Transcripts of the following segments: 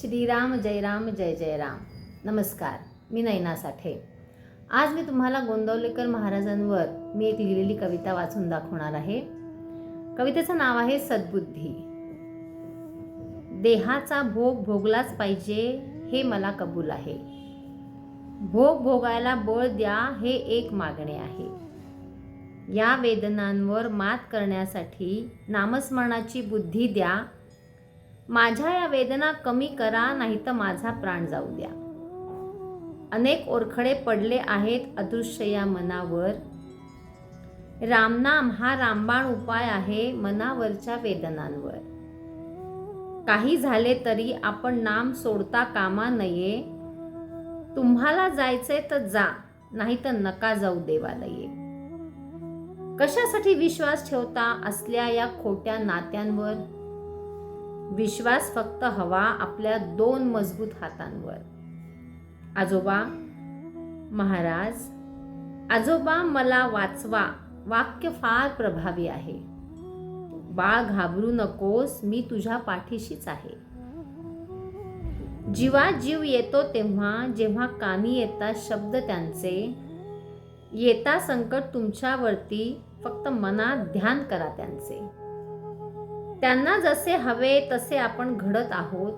श्रीराम जय राम जय जय राम. नमस्कार मी नैना साठे. आज मी तुम्हाला गोंदवलेकर महाराजांवर मी एक लिहिलेली कविता वाचून दाखवणार आहे. कवितेचं नाव आहे सद्बुद्धी. देहाचा भोग भोगलाच पाहिजे हे मला कबूल आहे. भोग भोगायला बळ द्या हे एक मागणे आहे. या वेदनांवर मात करण्यासाठी नामस्मरणाची बुद्धी द्या माझ्या या वेदना कमी करा नाही तर माझा प्राण जाऊ द्या. अनेक ओरखडे पडले आहेत अदृश्य या मनावर. रामनाम हा रामबाण उपाय आहे मनावरच्या वेदनांवर. काही झाले तरी आपण नाम सोडता कामा नये. तुम्हाला जायचंय तर जा नाही तर नका जाऊ देवालये. कशासाठी विश्वास ठेवता असल्या या खोट्या नात्यांवर? विश्वास फक्त हवा आपल्या दोन मजबूत हातांवर. आजोबा महाराज आजोबा मला वाचवा वाक्य फार प्रभावी आहे. बाळ घाबरू नकोस मी तुझ्या पाठीशीच आहे. जीवा जीव येतो तेव्हा जेव्हा कानी येतात शब्द त्यांचे येता संकट तुमच्यावरती फक्त मनात ध्यान करा त्यांचे. त्यांना जसे हवे तसे आपण घडत आहोत.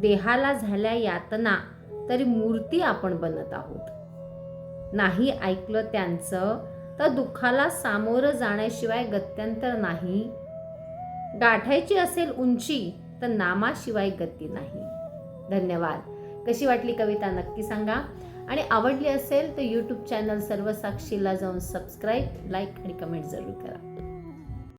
देहाला झाल्या यातना तरी मूर्ती आपण बनत आहोत. नाही ऐकलं त्यांचं तर दुःखाला सामोरं जाण्याशिवाय गत्यंतर नाही. गाठायची असेल उंची तर नामाशिवाय गती नाही. धन्यवाद. कशी वाटली कविता नक्की सांगा. आणि आवडली असेल तर यूट्यूब चॅनल सर्व साक्षीला जाऊन सबस्क्राईब लाईक आणि कमेंट जरूर करा.